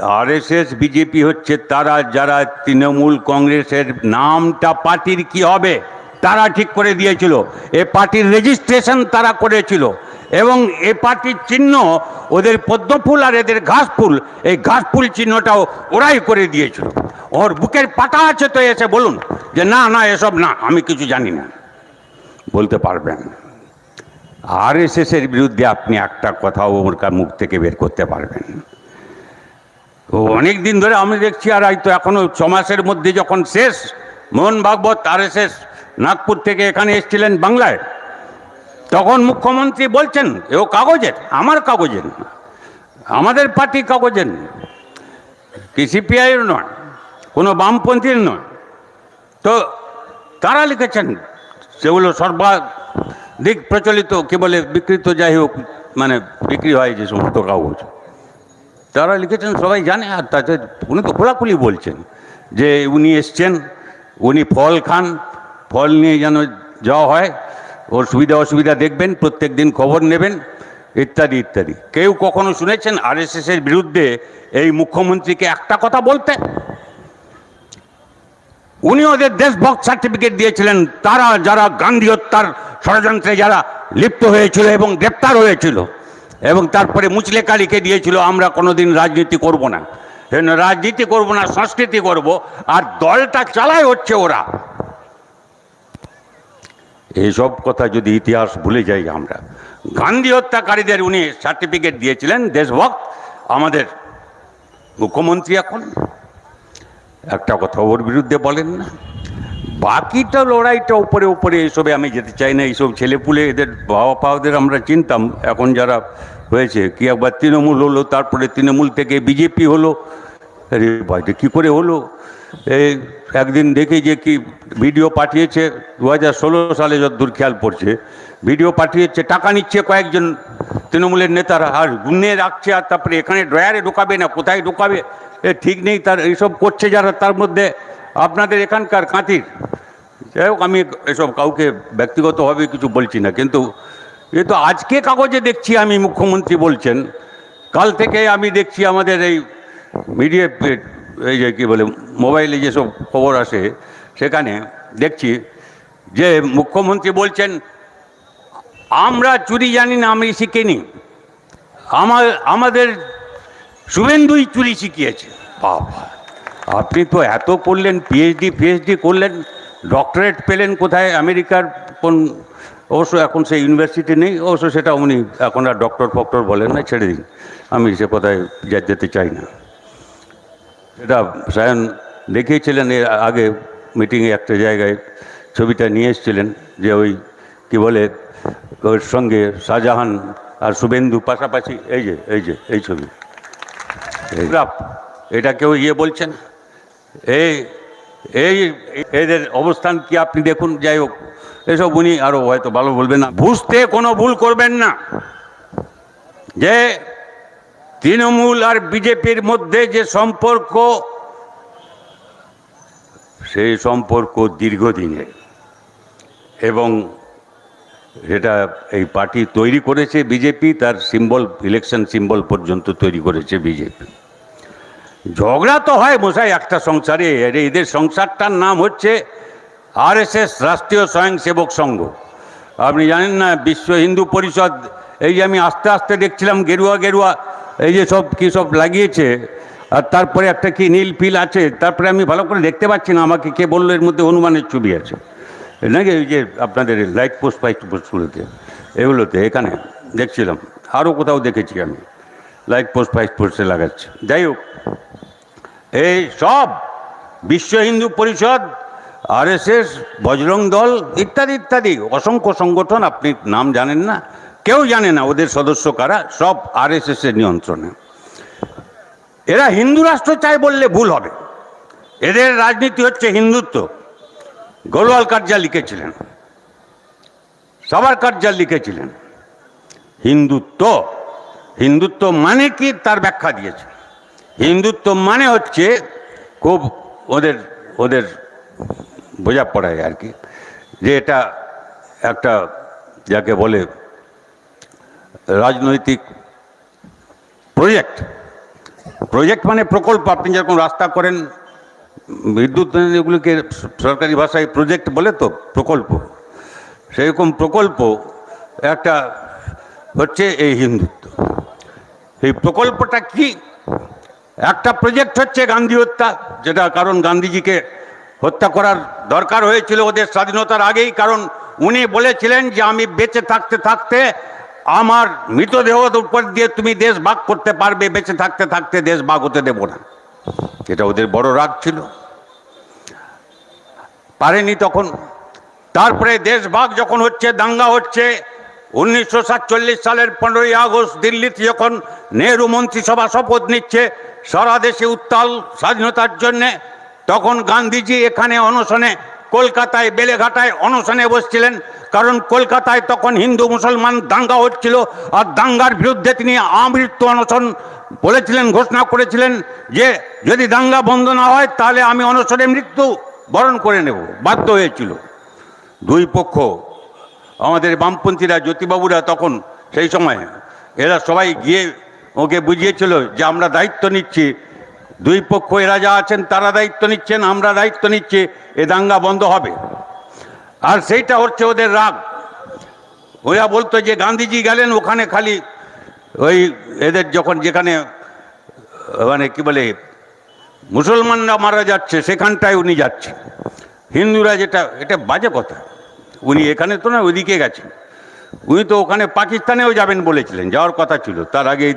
RSS, BJP হচ্ছে তারা, যারা তৃণমূল কংগ্রেসের নামটা পার্টির কি হবে, তারা ঠিক করে দিয়েছিল। এ পার্টির রেজিস্ট্রেশন তারা করেছিল। এবং এ পার্টির চিহ্ন, ওদের পদ্মফুল আর এদের ঘাসফুল, এই ঘাসফুল চিহ্নটাও ওরাই করে দিয়েছিল। ওর বুকের পাটা আছে তো এসে বলুন, যে না না, এসব না, আমি কিছু জানি না। বলতে পারবেন। আর এস এর বিরুদ্ধে আপনি একটা কথাও ওর মুখ থেকে বের করতে পারবেন। ও অনেক দিন ধরে আমি দেখছি আর হয়তো এখনও ছ মাসের মধ্যে যখন শেষ, মোহন ভাগবত আর নাগপুর থেকে এখানে এসেছিলেন বাংলায়, তখন মুখ্যমন্ত্রী বলছেন, এও কাগজের, আমার কাগজের আমাদের পার্টি কাগজের সিপিআইয়ের নয়, কোনো বামপন্থীর নয়। তো তারা লিখেছেন, সেগুলো সর্বাধিক প্রচলিত কি বলে বিকৃত যাই হোক মানে বিক্রি হয় যে সমস্ত কাগজ। তারা লিখেছেন সবাই জানে, আর তাতে উনি তো খোলাখুলি বলছেন যে উনি এসছেন, উনি ফল খান, ফল নিয়ে যেন যাওয়া হয়, ওর সুবিধা অসুবিধা দেখবেন, প্রত্যেক দিন খবর নেবেন, ইত্যাদি ইত্যাদি। কেউ কখনো শুনেছেন আর আরএসএসের বিরুদ্ধে এই মুখ্যমন্ত্রীকে একটা কথা বলতে? উনি ওদের দেশভক্ত সার্টিফিকেট দিয়েছিলেন, তারা যারা গান্ধী হত্যার ষড়যন্ত্রে যারা লিপ্ত হয়েছিল এবং গ্রেপ্তার হয়েছিল এবং তারপরে মুচলে লিখে দিয়েছিল, আমরা কোনোদিন রাজনীতি করব না। রাজনীতি করব না, সংস্কৃতি করব, আর দলটা চালায় হচ্ছে ওরা। এইসব কথা যদি ইতিহাস ভুলে যাই আমরা। গান্ধী হত্যাকারীদের উনি সার্টিফিকেট দিয়েছিলেন, দেশভক্ত, আমাদের মুখ্যমন্ত্রী এখন। একটা কথা ওর বিরুদ্ধে বলেন না। বাকিটা লড়াইটা উপরে উপরে এইসবে আমি যেতে চাই না, এইসব ছেলেপুলে এদের বাবা পাওয়াদের আমরা চিনতাম, এখন যারা হয়েছে, কি একবার তৃণমূল হলো, তারপরে তৃণমূল থেকে বিজেপি হলো, আরে বাড়িতে কী করে হলো? এই একদিন দেখি যে কি ভিডিও পাঠিয়েছে দু হাজার ষোলো সালে যতদূর খেয়াল পড়ছে, ভিডিও পাঠিয়েছে, টাকা নিচ্ছে কয়েকজন তৃণমূলের নেতারা, আর গুনে রাখছে, আর তারপরে এখানে ড্রয়ারে ঢোকাবে না, কোথায় ঢোকাবে, এ ঠিক নেই, তার এইসব করছে যারা, তার মধ্যে আপনাদের এখানকার কাঁতির যাই হোক, আমি এসব কাউকে ব্যক্তিগতভাবে কিছু বলছি না, কিন্তু এ তো আজকে কাগজে দেখছি আমি মুখ্যমন্ত্রী বলছেন। কাল থেকে আমি দেখছি আমাদের এই মিডিয়া এই যে কী বলে, মোবাইলে যেসব খবর আসে, সেখানে দেখছি যে মুখ্যমন্ত্রী বলছেন, আমরা চুরি জানি না, আমি শিখিনি। আমার, আমাদের শুভেন্দুই চুরি শিখিয়েছে। বাবা। আপনি তো এত করলেন পিএইচডি পিএইচডি করলেন ডক্টরেট পেলেন কোথায়? আমেরিকার কোন অবশ্য এখন সেই ইউনিভার্সিটি নেই অবশ্য সেটা উনি এখন আর ডক্টর ফক্টর বলেন না ছেড়ে দিন। আমি সে কথায় যা যেতে চাই না। এটা সায়ন দেখিয়েছিলেন এর আগে মিটিংয়ে একটা জায়গায় ছবিটা নিয়ে এসেছিলেন যে ওই কি বলে ওর সঙ্গে শাহজাহান আর শুভেন্দু পাশাপাশি এই যে এই যে এই ছবি। এটা কেউ ইয়ে বলছেন? এই এই, এদের অবস্থান কি আপনি দেখুন, যাই হোক, এসব উনি আরও হয়তো ভালো বলবেন না। বুঝতে কোনো ভুল করবেন না। যে তৃণমূল আর বিজেপির মধ্যে যে সম্পর্ক, সেই সম্পর্ক দীর্ঘদিনের এবং এটা এই পার্টি তৈরি করেছে বিজেপি, তার সিম্বল ইলেকশন সিম্বল পর্যন্ত তৈরি করেছে বিজেপি। ঝগড়া তো হয় মশাই একটা সংসারে, আরে এদের সংসারটার নাম হচ্ছে আরএসএস, রাষ্ট্রীয় স্বয়ংসেবক সংঘ। আপনি জানেন না, বিশ্ব হিন্দু পরিষদ, এই যে আমি আস্তে আস্তে দেখছিলাম গেরুয়া গেরুয়া, এই যে সব কী সব লাগিয়েছে, আর তারপরে একটা কি নীল ফিল আছে, তারপরে আমি ভালো করে দেখতে পাচ্ছি না, আমাকে কে বলল এর মধ্যে হনুমানের ছবি আছে। নাকি ওই যে আপনাদের লাইট পোস্ট ফাইট পোস্টগুলোতে এগুলোতে, এখানে, দেখছিলাম আরও কোথাও দেখেছি আমি, লাইট পোস্ট ফাইট পোস্টে লাগাচ্ছে। যাই হোক এই সব বিশ্ব হিন্দু পরিষদ, আরএসএস, বজরং দল ইত্যাদি ইত্যাদি অসংখ্য সংগঠন, আপনি নাম জানেন না, কেউ জানে না ওদের সদস্য কারা, সব আরএসএস এর নিয়ন্ত্রণে। এরা হিন্দু রাষ্ট্র চায় বললে ভুল হবে। এদের রাজনীতি হচ্ছে হিন্দুত্ব। গোলওয়াল কার্যা লিখেছিলেন। সবার কার্যা লিখেছিলেন। হিন্দুত্ব। হিন্দুত্ব মানে কি? তার ব্যাখ্যা দিয়েছে। হিন্দুত্ব মানে হচ্ছে খুব ওদের ওদের বোঝা পড়ায় আর কি। যে এটা একটা যাকে বলে রাজনৈতিক প্রজেক্ট প্রজেক্ট মানে প্রকল্প। আপনি যেরকম রাস্তা করেন, বিদ্যুৎ এগুলোকে সরকারি ভাষায় প্রজেক্ট বলে তো, প্রকল্প। সেরকম প্রকল্প একটা হচ্ছে এই হিন্দুত্ব। এই প্রকল্পটা কি? একটা প্রজেক্ট হচ্ছে গান্ধী হত্যা, যেটা কারণ গান্ধীজিকে হত্যা করার দরকার হয়েছিল ওদের স্বাধীনতার আগেই, কারণ উনি বলেছিলেন যে আমি বেঁচে থাকতে থাকতে আমার মৃতদেহ উপর দিয়ে তুমি দেশ ভাগ করতে পারবে, বেঁচে থাকতে থাকতে দেশ ভাগ হতে দেব না। এটা ওদের বড় রাগ ছিল। পারেনি তখন। তারপরে দেশভাগ যখন হচ্ছে, দাঙ্গা হচ্ছে উনিশশো সাতচল্লিশ সালের পনেরোই আগস্ট দিল্লিতে যখন নেহরু মন্ত্রিসভা শপথ নিচ্ছে সারা দেশে উত্তাল স্বাধীনতার জন্যে, তখন গান্ধীজি এখানে অনশনে, কলকাতায়, বেলেঘাটায় অনশনে বসছিলেন। কারণ কলকাতায় তখন হিন্দু মুসলমান দাঙ্গা হচ্ছিল আর দাঙ্গার বিরুদ্ধে তিনি আমৃত্যু অনশন বলেছিলেন, ঘোষণা করেছিলেন যে, যদি দাঙ্গা বন্ধ না হয়, তাহলে আমি অনশনে মৃত্যু বরণ করে নেব। বাধ্য হয়েছিল। দুই পক্ষ আমাদের বামপন্থীরা, জ্যোতিবাবুরা তখন সেই সময়, এরা সবাই গিয়ে ওকে বুঝিয়েছিল যে আমরা দায়িত্ব নিচ্ছি। দুই পক্ষ এরা যা আছেন তারা দায়িত্ব নিচ্ছেন, আমরা দায়িত্ব নিচ্ছি, এ দাঙ্গা বন্ধ হবে। আর সেইটা হচ্ছে ওদের রাগ। ওরা বলতো যে গান্ধীজি গেলেন ওখানে খালি ওই এদের যখন যেখানে মানে কি বলে, মুসলমানরা মারা যাচ্ছে, সেখানটায় উনি যাচ্ছে। হিন্দুরা যেটা, এটা বাজে কথা। উনি এখানে তো না, ওইদিকে গেছেন। উনি তো ওখানে পাকিস্তানেও যাবেন বলেছিলেন, যাওয়ার কথা ছিল। তার আগে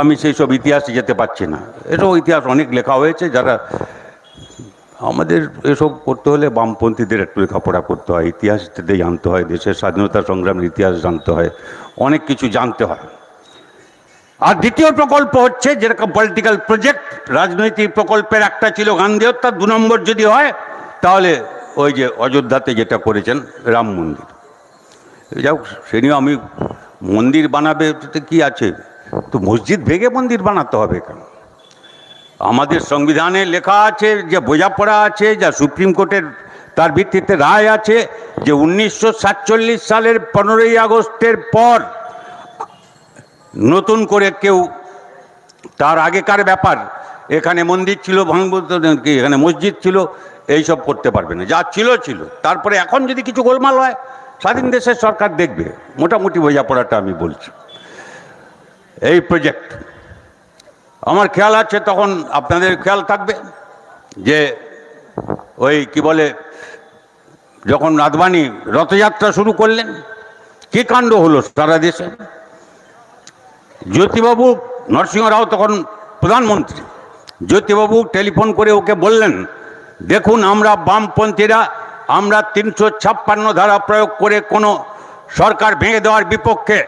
আমি সেই সব ইতিহাসে যেতে পারছি না। এসব ইতিহাস অনেক লেখা হয়েছে, যারা আমাদের এসব করতে হলে বামপন্থীদের একটু লেখাপড়া করতে হয় ইতিহাস জানতে হয়, দেশের স্বাধীনতা সংগ্রামের ইতিহাস জানতে হয়, অনেক কিছু জানতে হয়। আর দ্বিতীয় প্রকল্প হচ্ছে, যেরকম পলিটিক্যাল প্রজেক্ট রাজনৈতিক প্রকল্পের একটা ছিল গান্ধী হত্যা, দু নম্বর যদি হয়, তাহলে ওই যে অযোধ্যাতে যেটা করেছেন রাম মন্দির। হোক সে নিয়েও আমি মন্দির বানাবে কি আছে? তো মসজিদ ভেঙে মন্দির বানাতে হবে কেন? আমাদের সংবিধানে লেখা আছে, যে বোঝাপড়া আছে, যা সুপ্রিম কোর্টের তার ভিত্তিতে রায় আছে যে উনিশশো সাতচল্লিশ সালের পনেরোই আগস্টের পর নতুন করে কেউ তার আগেকার ব্যাপার এখানে মন্দির ছিল ভাঙব এখানে মসজিদ ছিল এই সব করতে পারবে না। যা ছিল ছিল। তারপরে এখন যদি কিছু গোলমাল হয়, স্বাধীন দেশের সরকার দেখবে। মোটামুটি বোঝাপড়াটা আমি বলছি। এই প্রজেক্ট আমার খেয়াল আছে, তখন আপনাদের খেয়াল থাকবে যে ওই কি বলে, যখন আদবানি রথযাত্রা শুরু করলেন, কি কাণ্ড হলো সারা দেশে? জ্যোতিবাবু, নরসিংহ রাও তখন প্রধানমন্ত্রী। জ্যোতিবাবু টেলিফোন করে ওকে বললেন, দেখুন, আমরা বামপন্থীরা, আমরা তিনশো ছাপ্পান্ন ধারা প্রয়োগ করে কোনো সরকার ভেঙে দেওয়ার বিপক্ষে,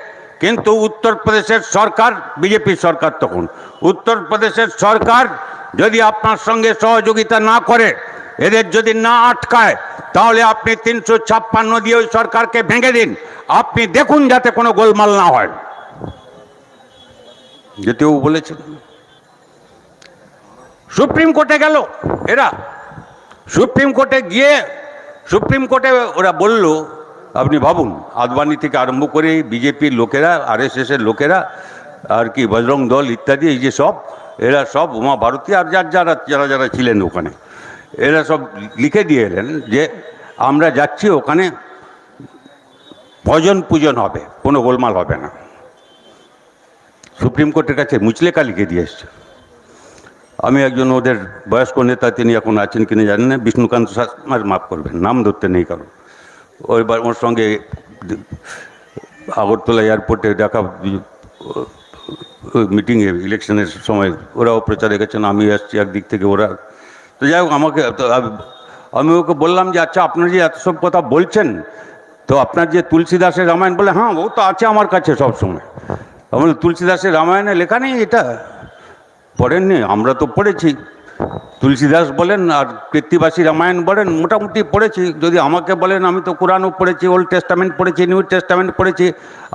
কিন্তু উত্তরপ্রদেশের সরকার, বিজেপি সরকার তখন, উত্তরপ্রদেশের সরকার যদি আপনার সঙ্গে সহযোগিতা না করে, এদের যদি না আটকায়, তাহলে আপনি তিনশো ছাপ্পান্ন দিয়ে ওই সরকারকে ভেঙে দিন। আপনি দেখুন যাতে কোনো গোলমাল না হয়। যেতেও বলেছেন সুপ্রিম কোর্টে গেল। এরা সুপ্রিম কোর্টে গিয়ে সুপ্রিম কোর্টে ওরা বলল, আপনি ভাবুন, আদবানি থেকে আরম্ভ করে বিজেপির লোকেরা আরএসএসের লোকেরা, আর কি বজরং দল ইত্যাদি, এই যে সব, এরা সব উমা ভারতী আর যার যারা যারা যারা ছিলেন ওখানে, এরা সব লিখে দিয়ে এলেন যে আমরা যাচ্ছি ওখানে, ভজন পূজন হবে, কোনো গোলমাল হবে না। সুপ্রিম কোর্টের কাছে মুচলেকা লিখে দিয়ে এসছে। আমি একজন ওদের বয়স্ক নেতা, তিনি এখন আছেন কিনা জানেন না। বিষ্ণুকান্ত শাস্ত্রী মাফ করবেন, নাম ধরতে নেই কারণ ওইবার ওর সঙ্গে আগরতলা এয়ারপোর্টে দেখা মিটিংয়ে, ইলেকশনের সময় ওরাও প্রচারে গেছেন, আমি আসছি একদিক থেকে ওরা। তো যাই হোক, আমাকে আমি- ওকে বললাম যে আচ্ছা আপনারা যে এত সব কথা বলছেন, তো আপনার যে তুলসীদাসের রামায়ণ বলে হ্যাঁ ও তো আছে আমার কাছে সব সময়। আমি তুলসীদাসের রামায়ণে লেখা নেই এটা? পড়েননি, আমরা তো পড়েছি। তুলসীদাস বলেন আর কৃত্তিবাসী রামায়ণ বলেন, মোটামুটি পড়েছি। যদি আমাকে বলেন, আমি তো কোরআনও পড়েছি, ওল্ড টেস্টামেন্ট পড়েছি, নিউ টেস্টামেন্ট পড়েছি,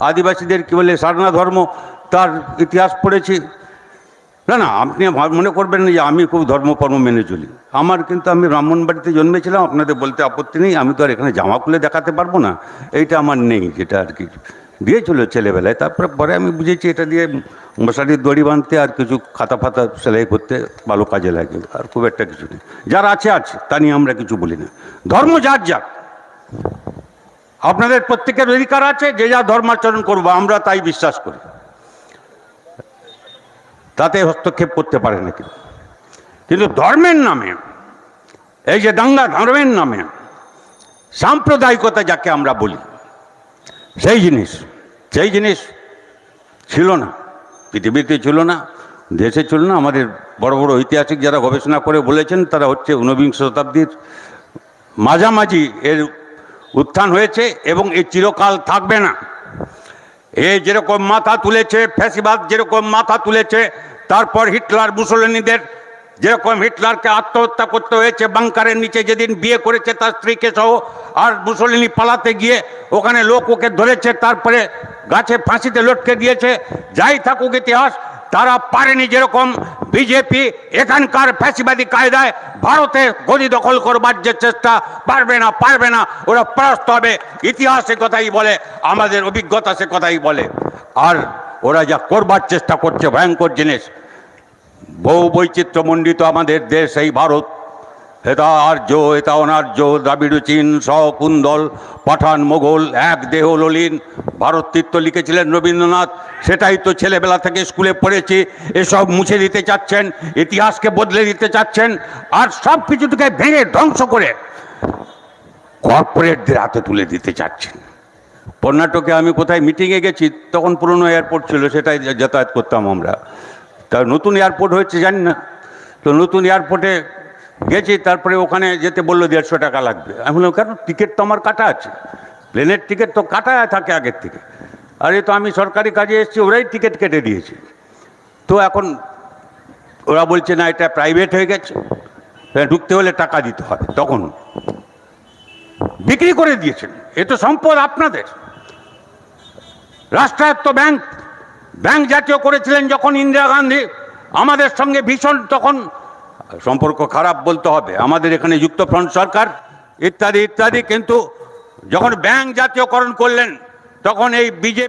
আদিবাসীদের কী বলে, সারনা ধর্ম, তার ইতিহাস পড়েছি। না না, আপনি মনে করবেন না যে আমি খুব ধর্মকর্ম মেনে চলি। আমার কিন্তু আমি ব্রাহ্মণবাড়িতে জন্মেছিলাম, আপনাদের বলতে আপত্তি নেই, আমি তো আর এখানে জামা খুলে দেখাতে পারব না। এইটা আমার নেই, যেটা আর কি। দিয়েছিল ছেলেবেলায়, তারপরে পরে আমি বুঝেছি এটা দিয়ে মশারির দড়ি বাঁধতে আর কিছু খাতা ফাতা সেলাই করতে ভালো কাজে লাগে, আর খুব একটা কিছু নেই। যার আছে আছে, তা নিয়ে আমরা কিছু বলি না। ধর্ম যার যাক আপনাদের প্রত্যেকের অধিকার আছে, যে যা ধর্মাচরণ করব, আমরা তাই বিশ্বাস করি। তাতে হস্তক্ষেপ করতে পারে না কেউ কিন্তু ধর্মের নামে, এই যে দাঙ্গা ধর্মের নামে, সাম্প্রদায়িকতা যাকে আমরা বলি সেই জিনিস সেই জিনিস ছিল না। পৃথিবীতে ছিল না, দেশে ছিল না। আমাদের বড় বড় ঐতিহাসিক যারা গবেষণা করে বলেছেন, তারা হচ্ছে ঊনবিংশ শতাব্দীর মাঝামাঝি এর উত্থান হয়েছে এবং এ চিরকাল থাকবে না। এ যেরকম মাথা তুলেছে ফ্যাসিবাদ, যেরকম মাথা তুলেছে, তারপর হিটলার, মুসলিনীদের যেরকম হিটলারকে আত্মহত্যা করতে হয়েছে, বাংকারের নিচে যেদিন বিয়ে করেছে তার স্ত্রীকে সহ আর মুসলিনী পালাতে গিয়ে ওখানে লোক ওকে ধরেছে, তারপরে গাছে ফাঁসিতে লটকে দিয়েছে। যাই থাকুক ইতিহাস, তারা পারেনি যেরকম বিজেপি এখানকার ফ্যাসিবাদী কায়দায় ভারতে গদি দখল করবার যে চেষ্টা, পারবে না পারবে না, ওরা পরাস্ত হবে। ইতিহাস কথাই বলে, আমাদের অভিজ্ঞতা সে কথাই বলে। আর ওরা যা করবার চেষ্টা করছে, ভয়ঙ্কর জিনিস। বহু বৈচিত্র্যমণ্ডিত আমাদের দেশ, এই ভারত। হেতা আর্য, হেতা অনার্য, দ্রাবিড়, চীন কুন্দল, পাঠান মোগল এক দেহ ললিন। ভারত লিখেছিলেন রবীন্দ্রনাথ। সেটাই তো ছেলেবেলা থেকে স্কুলে পড়েছি। এসব মুছে দিতে চাচ্ছেন, ইতিহাসকে বদলে দিতে চাচ্ছেন, আর সব কিছুটাকে ভেঙে ধ্বংস করে কর্পোরেটদের হাতে তুলে দিতে চাচ্ছেন। কর্ণাটকে আমি কোথায় মিটিংয়ে গেছি, তখন পুরনো এয়ারপোর্ট ছিল, সেটাই যাতায়াত করতাম আমরা। তা নতুন এয়ারপোর্ট হয়েছে, জানি না। তো নতুন এয়ারপোর্টে গেছি, তারপরে ওখানে যেতে বলল দেড়শো টাকা লাগবে। আমি বললাম, কেন? টিকিট তো আমার কাটা আছে। প্লেনের টিকিট তো কাটা থাকে আগের থেকে। আরে, তো আমি সরকারি কাজে এসেছি, ওরাই টিকিট কেটে দিয়েছে। তো এখন ওরা বলছে, না, এটা প্রাইভেট হয়ে গেছে। ঢুকতে হলে টাকা দিতে হবে। তখন বিক্রি করে দিয়েছেন। এ তো সম্পদ আপনাদের। রাষ্ট্রায়ত্ত ব্যাংক ব্যাংক জাতীয় করেছিলেন যখন ইন্দিরা গান্ধী, আমাদের সঙ্গে ভীষণ তখন সম্পর্ক খারাপ বলতে হবে। আমাদের এখানে যুক্তফ্রন্ট সরকার, ইত্যাদি ইত্যাদি, কিন্তু যখন ব্যাংক জাতীয়করণ করলেন, তখন এই বিজেপি